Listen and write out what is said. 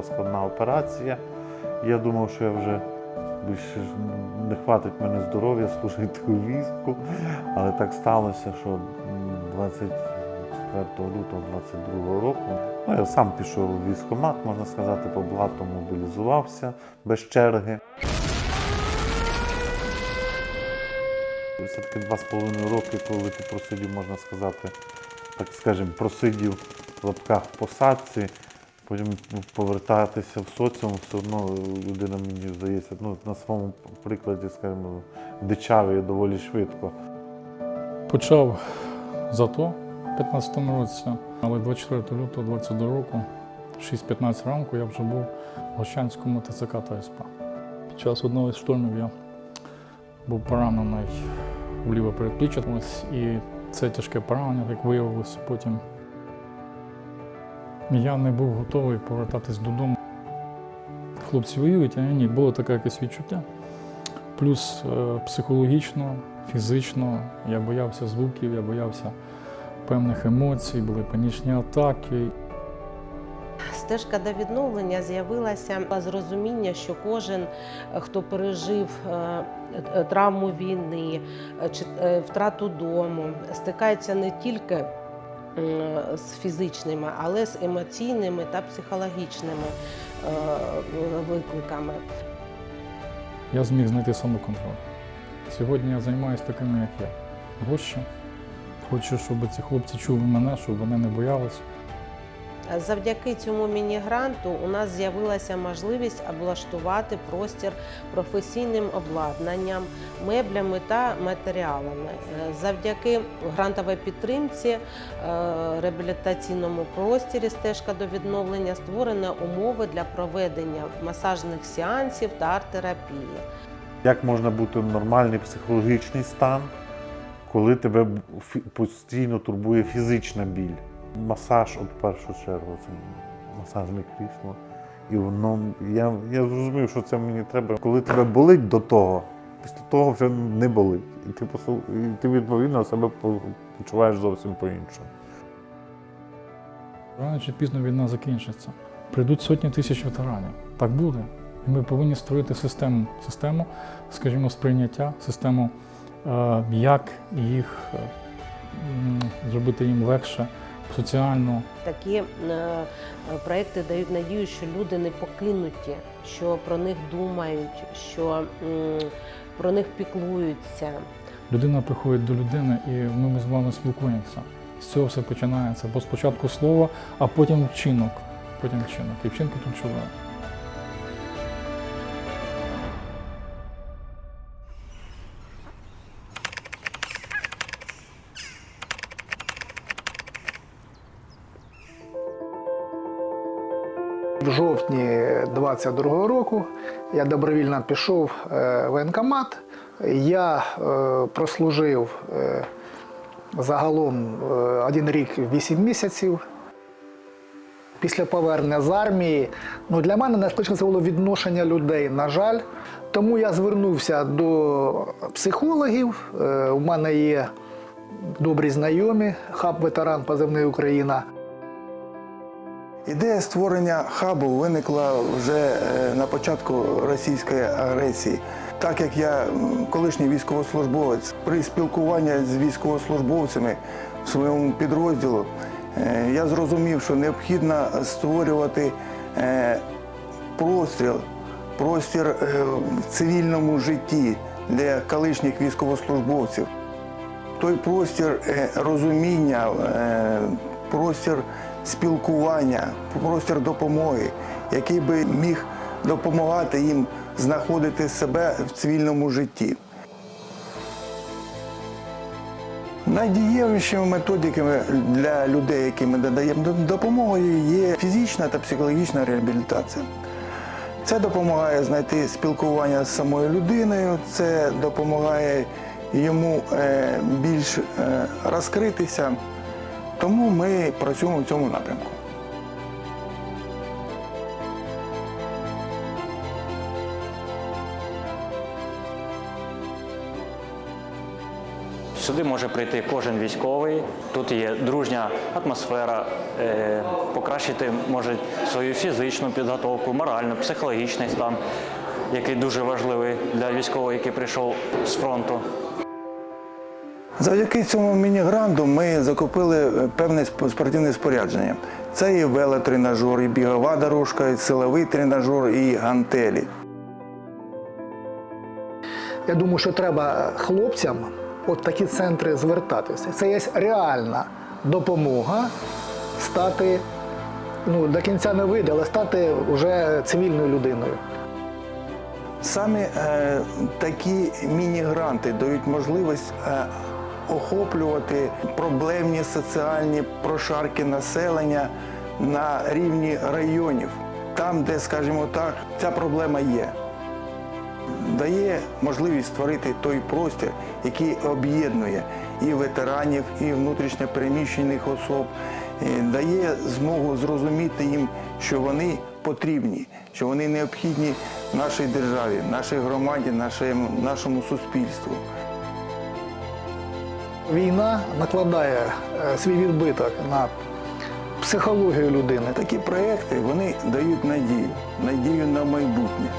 була складна операція. Я думав, що я вже більше не хватить мене здоров'я служити у війську. Але так сталося, що 24 лютого 22 року ну, я сам пішов у військкомат, можна сказати, по блату мобілізувався без черги. Все-таки два з половиною роки, коли ти просидів, можна сказати, так скажемо, просидів в лапках в посадці, потім повертатися в соціум, все одно людина, мені здається, ну, на своєму прикладі, скажімо, дичавий доволі швидко. Почав з АТО в 15-му році, але 24 лютого 22 року, в 6.15 ранку, я вже був в Гощанському ТЦК та. Під час одного із штурмів я був поранений в ліве передпліччя. І це тяжке поранення, як виявилося потім. Я не був готовий повертатись додому. Хлопці воюють, а ні, було таке якесь відчуття. Плюс е, психологічно, фізично я боявся звуків, я боявся певних емоцій, були панічні атаки. Стежка до відновлення з'явилася з розуміння, що кожен, е, хто пережив е, травму війни чи втрату дому, стикається не тільки з фізичними, але з емоційними та психологічними е, викликами. Я зміг знайти самоконтроль. Сьогодні я займаюся такими, як я. Гоща. Хочу, щоб ці хлопці чули мене, щоб вони не боялися. Завдяки цьому міні-гранту у нас з'явилася можливість облаштувати простір професійним обладнанням, меблями та матеріалами. Е, Завдяки грантовій підтримці е, реабілітаційному просторі стежка до відновлення створені умови для проведення масажних сеансів та арт-терапії. Як можна бути нормальний психологічний стан, коли тебе постійно турбує фізична біль? Масаж, от в першу чергу, це масажне крісло. І воно, я, я зрозумів, що це мені треба. Коли тебе болить до того, після того вже не болить. І ти, і ти відповідно себе почуваєш зовсім по-іншому. Рано чи пізно війна закінчиться. Прийдуть сотні тисяч ветеранів. Так буде. І ми повинні створити систему, систему, скажімо, сприйняття, систему, е, як їх е, зробити їм легше, соціально, Такі е, проекти дають надію, що люди не покинуті, що про них думають, що е, про них піклуються. Людина приходить до людини, і ми з вами спілкуємося. З цього все починається. Бо спочатку слово, а потім вчинок. Потім вчинок. І вчинки тут В жовтні 22-го року я добровільно пішов е, в воєнкомат. Я е, прослужив е, загалом один рік 8 місяців. Після повернення з армії ну, для мене найскладніше це було відношення людей, на жаль. Тому я звернувся до психологів. У мене є добрі знайомі, хаб ветеран позивний Україна. Ідея створення хабу виникла вже е, на початку російської агресії. Так як я колишній військовослужбовець, при спілкуванні з військовослужбовцями в своєму підрозділу, е, я зрозумів, що необхідно створювати е, простір, простір в цивільному житті для колишніх військовослужбовців той простір розуміння, простір спілкування, простір допомоги, який би міг допомагати їм знаходити себе в цивільному житті. Найдієвішими методиками для людей, які ми надаємо допомогу, є фізична та психологічна реабілітація. Це допомагає знайти спілкування з самою людиною, це допомагає йому е, більш е, розкритися. Тому ми працюємо в цьому напрямку. Сюди може прийти кожен військовий. Тут є дружня атмосфера, е, покращити може свою фізичну підготовку, моральну, психологічний стан, який дуже важливий для військового, який прийшов з фронту. Завдяки цьому міні-гранду ми закупили е, певне сп- спортивне спорядження. Це і велотренажер, і бігова дорожка, і силовий тренажер, і гантелі. Я думаю, що треба хлопцям от такі центри звертатися. Це є реальна допомога стати, ну, до кінця не вийде, але стати вже цивільною людиною. Саме е, такі міні-гранти дають можливість е, охоплювати проблемні соціальні прошарки населення на рівні районів, там, де, скажімо так, ця проблема є. Дає можливість створити той простір, який об'єднує і ветеранів, і внутрішньопереміщених особ, дає змогу зрозуміти їм, що вони потрібні, що вони необхідні нашій державі, нашій громаді, нашому, нашому суспільству. Війна накладає е, свій відбиток на психологію людини. Такі проекти вони дають надію, надію на майбутнє.